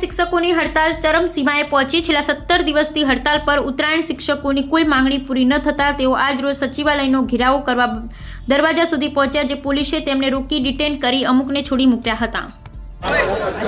શિક્ષકોની હડતાલ ચરમસીમાએ પહોંચી. છેલ્લા સત્તર દિવસથી હડતાલ પર ઉત્તરાયણ શિક્ષકોની કોઈ માંગણી પૂરી ન થતાં તેઓ આજરોજ સચિવાલયનો ઘેરાવો કરવા દરવાજા સુધી પહોંચ્યા જે પોલીસે તેમને રોકી ડિટેન કરી અમુકને છોડી મૂક્યા હતા.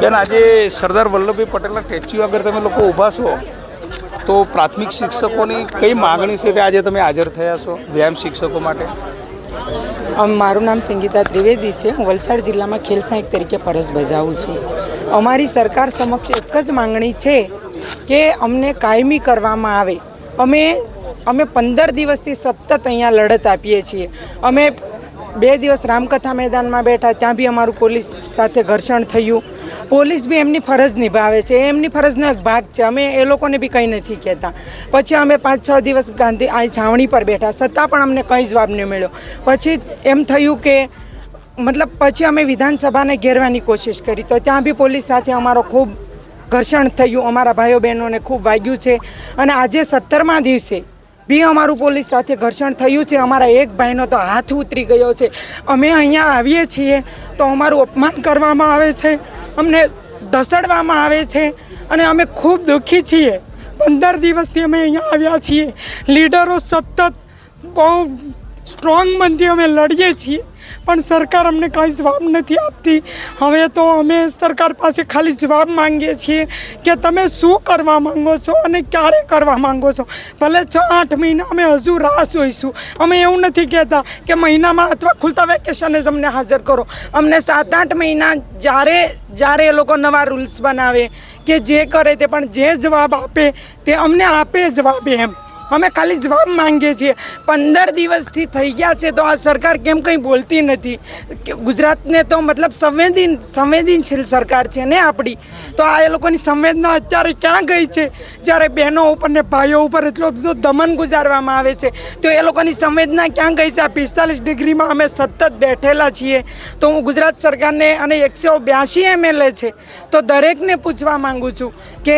બેન આજે સરદાર વલ્લભભાઈ પટેલના સ્ટેચ્યુ આગળ તમે લોકો ઊભા છો તો પ્રાથમિક શિક્ષકોની કઈ માગણી છે કે આજે તમે હાજર થયા છો વ્યાયામ શિક્ષકો માટે? મારું નામ સંગીતા ત્રિવેદી છે. હું વલસાડ જિલ્લામાં ખેલ સહાયક તરીકે ફરજ બજાવું છું. અમારી સરકાર સમક્ષ એક જ માંગણી છે કે અમને કાયમી કરવામાં આવે. અમે અમે પંદર દિવસથી સતત અહીંયા લડત આપીએ છીએ. અમે બે દિવસ રામકથા મેદાનમાં બેઠા, ત્યાં બી અમારું પોલીસ સાથે ઘર્ષણ થયું. પોલીસ બી એમની ફરજ નિભાવે છે. એમની ફરજનો એક ભાગ છે. અમે એ લોકોને બી કંઈ નથી કહેતા. પછી અમે પાંચ, છ દિવસ ગાંધી, આ છાવણી પર બેઠા. છતાં પણ અમને કંઈ જવાબ નહીં મળ્યો. પછી એમ થયું કે મતલબ પછી અમે વિધાનસભાને ઘેરવાની કોશિશ કરી. તો ત્યાં બી પોલીસ સાથે અમારો ખૂબ ઘર્ષણ થયું. અમારા ભાઈઓ બહેનોને ખૂબ વાગ્યું છે. અને આજે સત્તરમા દિવસે બી અમારું પોલીસ સાથે ઘર્ષણ થયું છે. અમારા એક ભાઈનો તો હાથ ઉતરી ગયો છે. અમે અહીંયા આવીએ છીએ તો અમારું અપમાન કરવામાં આવે છે. અમને ધસડવામાં આવે છે. અને અમે ખૂબ દુઃખી છીએ. પંદર દિવસથી અમે અહીંયા આવ્યા છીએ. લીડરો સતત બહુ સ્ટ્રોંગ મનથી અમે લડીએ છીએ. પણ સરકાર અમને કંઈ જવાબ નથી આપતી. હવે તો અમે સરકાર પાસે ખાલી જવાબ માંગીએ છીએ કે તમે શું કરવા માંગો છો અને ક્યારે કરવા માંગો છો? ભલે છ, આઠ મહિના અમે હજુ રાહ જોઈશું. અમે એવું નથી કહેતા કે મહિનામાં અથવા ખુલતા વેકેશને જ અમને હાજર કરો. અમને સાત, આઠ મહિના જ્યારે જ્યારે એ લોકો નવા રૂલ્સ બનાવે કે જે કરે તે પણ જે જવાબ આપે તે અમને આપે જવાબ એમ. અમે ખાલી જવાબ માંગીએ છીએ. પંદર દિવસથી થઈ ગયા છે, તો આ સરકાર કેમ કંઈ બોલતી નથી? ગુજરાતને તો મતલબ સંવેદન, સંવેદનશીલ સરકાર છે ને આપણી? તો આ એ લોકોની સંવેદના અત્યારે ક્યાં ગઈ છે? જ્યારે બહેનો ઉપર ને ભાઈઓ ઉપર એટલો બધો દમન ગુજારવામાં આવે છે, તો એ લોકોની સંવેદના ક્યાં ગઈ છે? આ પિસ્તાલીસ ડિગ્રીમાં અમે સતત બેઠેલા છીએ. તો હું ગુજરાત સરકારને અને એકસો બ્યાસી એમએલએ છે, તો દરેકને પૂછવા માંગુ છું કે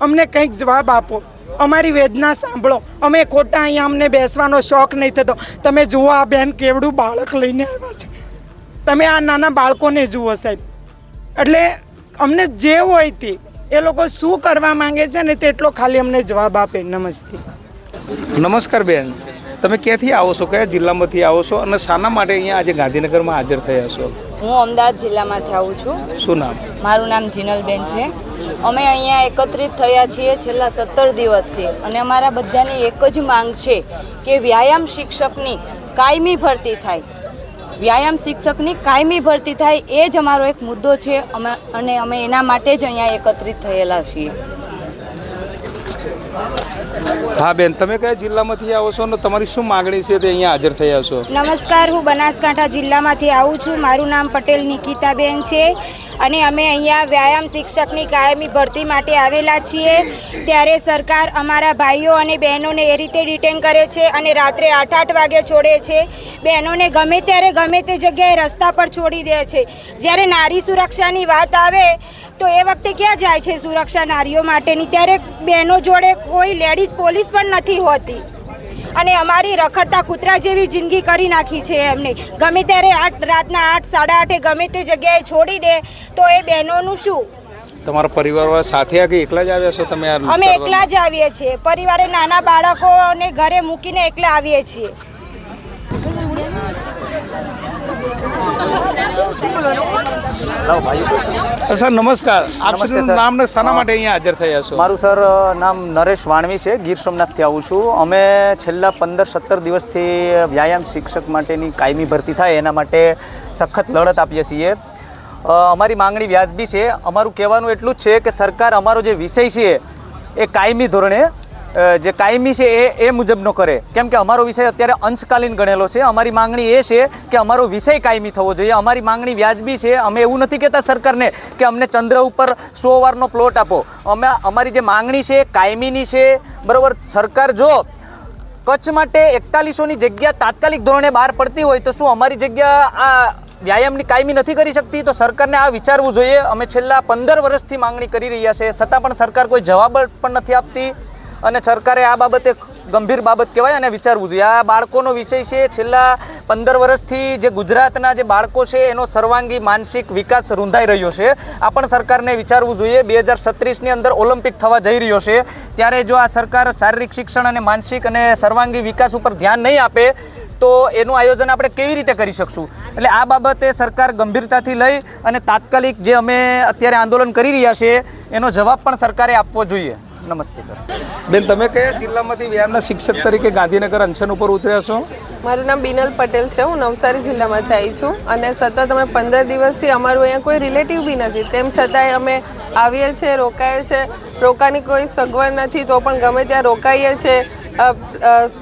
અમને કંઈક જવાબ આપો. અમારી વેદના સાંભળો. અમે ખોટા અહીંયા અમને બેસવાનો શોખ નહીં થતો. તમે જુઓ આ બેન કેવડું બાળક લઈને આવ્યા છે. તમે આ નાના બાળકોને જુઓ સાહેબ. એટલે અમને જે હોય તે એ લોકો શું કરવા માંગે છે ને તેટલો ખાલી અમને જવાબ આપે. નમસ્તે. નમસ્કાર બેન. તમે ક્યાંથી આવો છો? કયા જિલ્લામાંથી આવો છો? અને શાના માટે અહીંયા આજે ગાંધીનગરમાં હાજર થયા છો? હું અમદાવાદ જિલ્લામાંથી આવું છું. શું નામ? મારું નામ જીનલબેન છે. અમે અહીંયા એકત્રિત થયા છીએ છેલ્લા સત્તર દિવસથી. અને અમારા બધાની એક જ માંગ છે કે વ્યાયામ શિક્ષકની કાયમી ભરતી થાય. વ્યાયામ શિક્ષકની કાયમી ભરતી થાય એ જ અમારો એક મુદ્દો છે. અમે અને અમે એના માટે જ અહીંયા એકત્રિત થયેલા છીએ. હા, બેન, તમે કયા જિલ્લામાંથી આવો છો અને તમારી શું માગણી છે તે અહીંયા હાજર થયા છો? નમસ્કાર, હું બનાસકાંઠા જિલ્લામાંથી આવું છું. મારું નામ પટેલ નિકિતાબેન છે અને અમે અહીંયા વ્યાયામ શિક્ષકની કાયમી ભરતી માટે આવેલા છીએ. ત્યારે સરકાર અમારા ભાઈઓ અને બહેનોને એ રીતે ડિટેન કરે છે અને રાત્રે આઠ આઠ વાગે છોડે છે. બહેનોને ગમે ત્યારે ગમે તે જગ્યાએ રસ્તા પર છોડી દે છે. જ્યારે નારી સુરક્ષાની વાત આવે, તો એ વખતે ક્યાં જાય છે સુરક્ષા નારીઓ માટેની? ત્યારે બહેનો જોડે કોઈ લેડીઝ પોલીસ પણ નથી હોતી. અને અમારી રખડતા કૂતરા જેવી જિંદગી કરી નાખી છે એમને ગમે ત્યારે આઠ રાતના આઠ સાડા આઠે ગમે તે જગ્યાએ છોડી દે તો એ બહેનોનું શું? તમારા પરિવાર સાથે કે એકલા જ આવ્યા છો તમે અમે એકલા જ આવીએ છીએ. પરિવારે નાના બાળકોને ઘરે મૂકીને એકલા આવીએ છીએ. સર નમસ્કાર. આપ શ્રીનું. નામ ને શાના માટે અહીંયા હાજર થયા છો? મારું સર નામ નરેશ વાણવી છે. ગીર સોમનાથથી આવું છું. અમે છેલ્લા પંદર સત્તર દિવસથી વ્યાયામ શિક્ષક માટેની કાયમી ભરતી થાય એના માટે સખત લડત આપીએ છીએ. અમારી માંગણી વ્યાજબી છે. અમારું કહેવાનું એટલું જ છે કે સરકાર અમારો જે વિષય છે એ કાયમી ધોરણે જે કાયમી છે એ એ મુજબનો કરે. કેમ કે અમારો વિષય અત્યારે અંશકાલીન ગણેલો છે. અમારી માંગણી એ છે કે અમારો વિષય કાયમી થવો જોઈએ. અમારી માંગણી વ્યાજબી છે. અમે એવું નથી કહેતા સરકારને કે અમને ચંદ્ર ઉપર સો વારનો પ્લોટ આપો. અમે અમારી જે માંગણી છે કાયમીની છે. બરાબર? સરકાર જો કચ્છ માટે એકતાલીસોની જગ્યા તાત્કાલિક ધોરણે બહાર પડતી હોય તો શું અમારી જગ્યા આ વ્યાયામની કાયમી નથી કરી શકતી? તો સરકારને આ વિચારવું જોઈએ. અમે છેલ્લા પંદર વર્ષથી માંગણી કરી રહ્યા છે. છતાં પણ સરકાર કોઈ જવાબ પણ નથી આપતી. અને સરકારે આ બાબતે ગંભીર બાબત કહેવાય અને વિચારવું જોઈએ. આ બાળકોનો વિષય છે, છેલ્લા પંદર વર્ષથી જે ગુજરાતના જે બાળકો છે, એનો સર્વાંગી માનસિક વિકાસ રૂંધાઈ રહ્યો છે. આ પણ સરકારને વિચારવું જોઈએ. બે હજાર સત્રીસની અંદર ઓલિમ્પિક થવા જઈ રહ્યો છે. ત્યારે જો આ સરકાર શારીરિક શિક્ષણ અને માનસિક અને સર્વાંગી વિકાસ ઉપર ધ્યાન નહીં આપે, તો એનું આયોજન આપણે કેવી રીતે કરી શકશું? એટલે આ બાબતે સરકાર ગંભીરતાથી લઈ અને તાત્કાલિક જે અમે અત્યારે આંદોલન કરી રહ્યા છીએ, એનો જવાબ પણ સરકારે આપવો જોઈએ. નમસ્તે, સર. બેન, તમે કયા જિલ્લામાંથી વ્યાયામના શિક્ષક તરીકે ગાંધીનગર અનશન ઉપર ઉતર્યા છો? મારું નામ બિનલ પટેલ છે. હું નવસારી જિલ્લામાંથી આવી છું. અને સતત અમે પંદર દિવસથી અમારું અહીંયા કોઈ રિલેટિવ બી નથી. તેમ છતાંય અમે આવીએ છીએ, રોકાઈએ છીએ. રોકાની કોઈ સગવડ નથી, તો પણ ગમે ત્યાં રોકાઈએ છીએ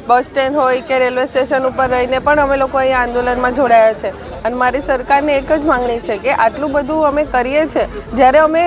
બસ સ્ટેન્ડ હોય કે રેલવે સ્ટેશન ઉપર રહીને પણ અમે લોકો અહીંયા આંદોલનમાં જોડાયા છે. અને મારી સરકારને એક જ માંગણી છે કે આટલું બધું અમે કરીએ છીએ જ્યારે અમે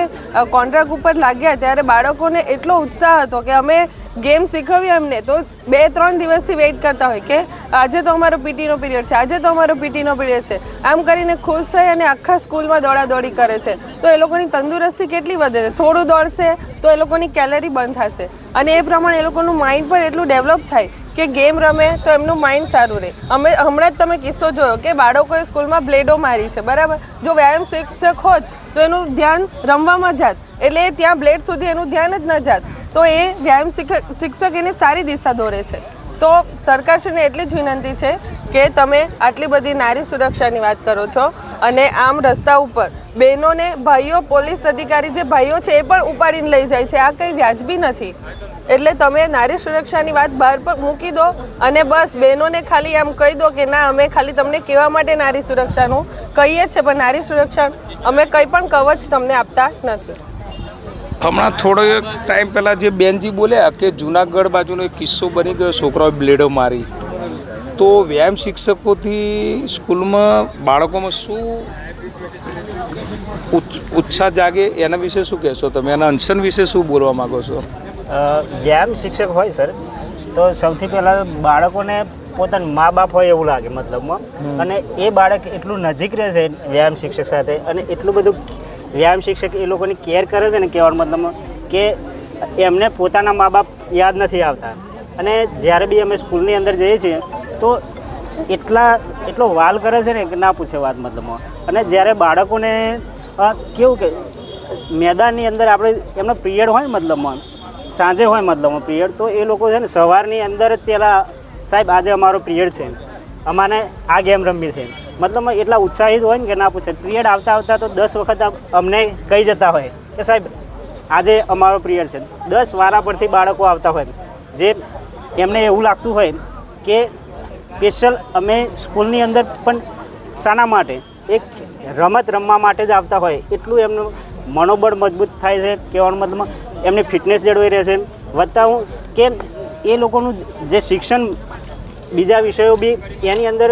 કોન્ટ્રાક્ટ ઉપર લાગ્યા ત્યારે બાળકોને એટલો ઉત્સાહ હતો કે અમે ગેમ શીખવી એમને, તો બે, ત્રણ દિવસથી વેઇટ કરતા હોય કે આજે તો અમારો પીટીનો પીરિયડ છે, આજે તો અમારો પીટીનો પીરિયડ છે. આમ કરીને ખુશ થઈ અને આખા સ્કૂલમાં દોડાદોડી કરે છે. તો એ લોકોની તંદુરસ્તી કેટલી વધે છે? થોડું દોડશે તો એ લોકોની કેલરી બંધ થશે. અને એ પ્રમાણે એ લોકોનું માઇન્ડ પણ એટલું ડેવલપ થાય કે ગેમ રમે તો એમનું માઇન્ડ સારું રહે. અમે હમણાં જ તમે કિસ્સો જોયો કે બાળકોએ સ્કૂલમાં બ્લેડો મારી છે, બરાબર? જો વ્યાયામ શિક્ષક હોત તો એનું ધ્યાન રમવામાં જાત. એટલે ત્યાં બ્લેડ સુધી એનું ધ્યાન જ ન જાત. તો એ વ્યાયામ શિક્ષક એને સારી દિશા દોરે છે. તો સરકારશ્રીને એટલી જ વિનંતી છે કે તમે આટલી બધી નારી સુરક્ષાની વાત કરો છો અને આમ રસ્તા ઉપર બહેનોને ભાઈઓ પોલીસ અધિકારી જે ભાઈઓ છે એ પણ ઉપાડીને લઈ જાય છે. આ કંઈ વ્યાજબી નથી. એટલે તમે નારી સુરક્ષાની વાત બહાર પર મૂકી દો અને બસ બહેનોને ખાલી આમ કહી દો કે ના, અમે ખાલી તમને કહેવા માટે નારી સુરક્ષાનું કહીએ જ છે, પણ નારી સુરક્ષા અમે કંઈ પણ કવચ તમને આપતા નથી. હમણાં થોડો ટાઈમ પહેલાં જે બેનજી બોલ્યા કે જુનાગઢ બાજુનો એક કિસ્સો બની ગયો, છોકરાઓએ બ્લેડો મારી. તો વ્યાયામ શિક્ષકોથી સ્કૂલમાં બાળકોમાં શું ઉત્સ- ઉત્સાહ જાગે? એના વિશે શું કહેશો તમે? એના અનશન વિશે શું બોલવા માગો છો? વ્યાયામ શિક્ષક હોય સર તો સૌથી પહેલાં બાળકોને પોતાના મા બાપ હોય એવું લાગે મતલબમાં. અને એ બાળક એટલું નજીક રહેશે વ્યાયામ શિક્ષક સાથે અને એટલું બધું વ્યાયામ શિક્ષક એ લોકોની કેર કરે છે ને કહેવાનો મતલબમાં કે એમને પોતાના મા બાપ યાદ નથી આવતા. અને જ્યારે બી અમે સ્કૂલની અંદર જઈએ છીએ તો એટલા એટલો વાલ કરે છે ને કે ના પૂછે વાત મતલબમાં. અને જ્યારે બાળકોને કેવું કે મેદાનની અંદર આપણે એમનો પિરિયડ હોય ને મતલબમાં સાંજે હોય મતલબમાં પિરિયડ, તો એ લોકો છે ને સવારની અંદર જ પહેલાં સાહેબ, આજે અમારો પિરિયડ છે. અમારે આ ગેમ રમવી છે. મતલબમાં એટલા ઉત્સાહિત હોય ને કે ના પૂછે. પિરિયડ આવતા આવતા તો દસ વખત અમને કહી જતા હોય કે સાહેબ, આજે અમારો પિરિયડ છે. દસ વારા પરથી બાળકો આવતા હોય. જે એમને એવું લાગતું હોય કે સ્પેશિયલ અમે સ્કૂલની અંદર પણ શાના માટે, એક રમત રમવા માટે જ આવતા હોય. એટલું એમનું મનોબળ મજબૂત થાય છે. કહેવાનું મતલબ એમની ફિટનેસ જળવાઈ રહેશે વધતા હું કે એ લોકોનું જે શિક્ષણ બીજા વિષયો બી એની અંદર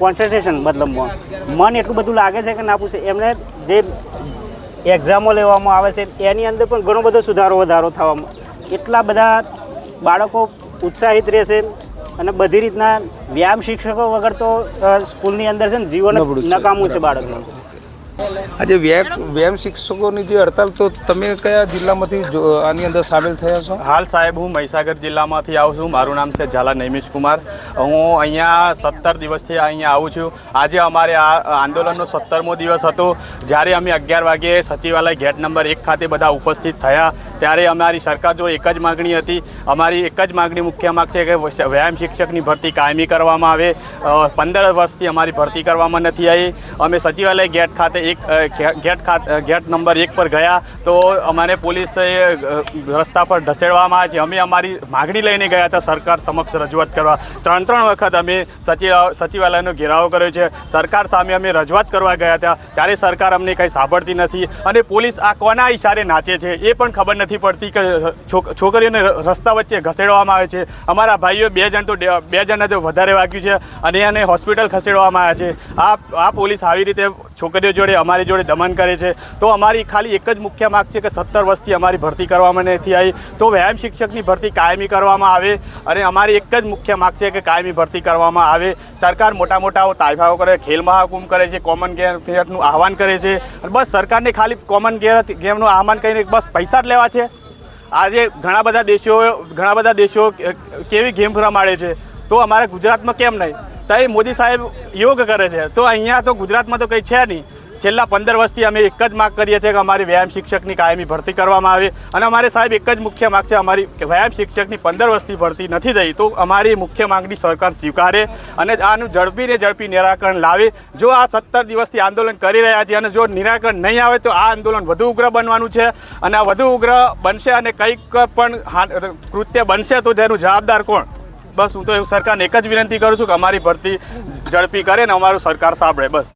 કોન્સન્ટ્રેશન મતલબમાં. મન એટલું બધું લાગે છે કે ના પૂછે. એમને જે એક્ઝામો લેવામાં આવે છે એની અંદર પણ ઘણો બધો સુધારો વધારો થવામાં એટલા બધા બાળકો ઉત્સાહિત રહેશે અને બધી રીતના વ્યાયામ શિક્ષકો વગર તો સ્કૂલની અંદર છે ને જીવન નકામું છે બાળકનું. આજે વ્યાયામ શિક્ષકોની જે હડતાલ, તો તમે કયા જિલ્લામાંથી આની અંદર સામેલ થયા છો? હાલ સાહેબ, હું મહીસાગર જિલ્લામાંથી આવું છું. મારું નામ છે ઝાલા નૈમિશ કુમાર. હું અહીંયા સત્તર દિવસથી અહીંયા આવું છું. આજે અમારે આ આંદોલનનો સત્તરમો દિવસ હતો. જ્યારે અમે અગિયાર વાગે સચિવાલય ગેટ નંબર એક ખાતે બધા ઉપસ્થિત થયા. ત્યારે અમારી સરકાર જો એક જ માગણી હતી, અમારી એક જ માગણી મુખ્ય માગ છે કે વ્યાયામ શિક્ષકની ભરતી કાયમી કરવામાં આવે. પંદર વર્ષથી અમારી ભરતી કરવામાં નથી આવી. અમે સચિવાલય ગેટ ખાતે એક ગેટ ખાતે ગેટ નંબર એક પર ગયા તો અમારે પોલીસે રસ્તા પર ઢસેડવામાં આવે છે. અમે અમારી માગણી લઈને ગયા હતા, સરકાર સમક્ષ રજૂઆત કરવા. ત્રણ ત્રણ વખત અમે સચિવ સચિવાલયનો ઘેરાવો કર્યો છે. સરકાર સામે અમે રજૂઆત કરવા ગયા હતા. ત્યારે સરકાર અમને કંઈ સાંભળતી નથી અને પોલીસ આ કોના ઇશારે નાચે છે એ પણ ખબર નથી પડતી કે છોકરીઓને રસ્તા વચ્ચે ઘસેડવામાં આવે છે. અમારા ભાઈઓ બે જણ તો બે જણને તો વધારે વાગ્યું છે અને એને હોસ્પિટલ ખસેડવામાં આવ્યા છે. આ આ પોલીસ આવી રીતે છોકરીઓ જોડે, અમારી જોડે દમન કરે છે. તો અમારી ખાલી એક જ મુખ્ય માગ છે કે સત્તર વર્ષથી અમારી ભરતી કરવામાં નથી આવી. તો વ્યાયામ શિક્ષકની ભરતી કાયમી કરવામાં આવે અને અમારી એક જ મુખ્ય માગ છે કે કાયમી ભરતી કરવામાં આવે. સરકાર મોટા મોટા તાઇફાઓ કરે, ખેલ મહાકુંભ કરે છે કોમન ગેમ આહવાન કરે છે. બસ સરકારને ખાલી કોમન ગેમ ગેમનું આહવાન કરીને બસ પૈસા જ લેવા છે. આજે ઘણા બધા દેશો ઘણા બધા દેશો કેવી ગેમ રમાડે છે? તો અમારા ગુજરાતમાં કેમ નહીં? તો એ મોદી સાહેબ યોગ કરે છે. તો અહીંયા તો ગુજરાતમાં તો કંઈ છે નહીં. છેલ્લા પંદર વર્ષથી અમે એક જ માગ કરીએ છીએ કે અમારી વ્યાયામ શિક્ષકની કાયમી ભરતી કરવામાં આવે અને અમારે સાહેબ એક જ મુખ્ય માગ છે, અમારી વ્યાયામ શિક્ષકની પંદર વર્ષથી ભરતી નથી થઈ. તો અમારી મુખ્ય માંગણી સરકાર સ્વીકારે અને આનું ઝડપીને ઝડપી નિરાકરણ લાવે. જો આ સત્તર દિવસથી આંદોલન કરી રહ્યા છે અને જો નિરાકરણ નહીં આવે તો આ આંદોલન વધુ ઉગ્ર બનવાનું છે અને આ વધુ ઉગ્ર બનશે અને કંઈક પણ કૃત્ય બનશે તો તેનું જવાબદાર કોણ? બસ હું તો એવું સરકારને એક જ વિનંતી કરું છું કે અમારી ભરતી ઝડપી કરે ને અમારું સરકાર સાંભળે, બસ.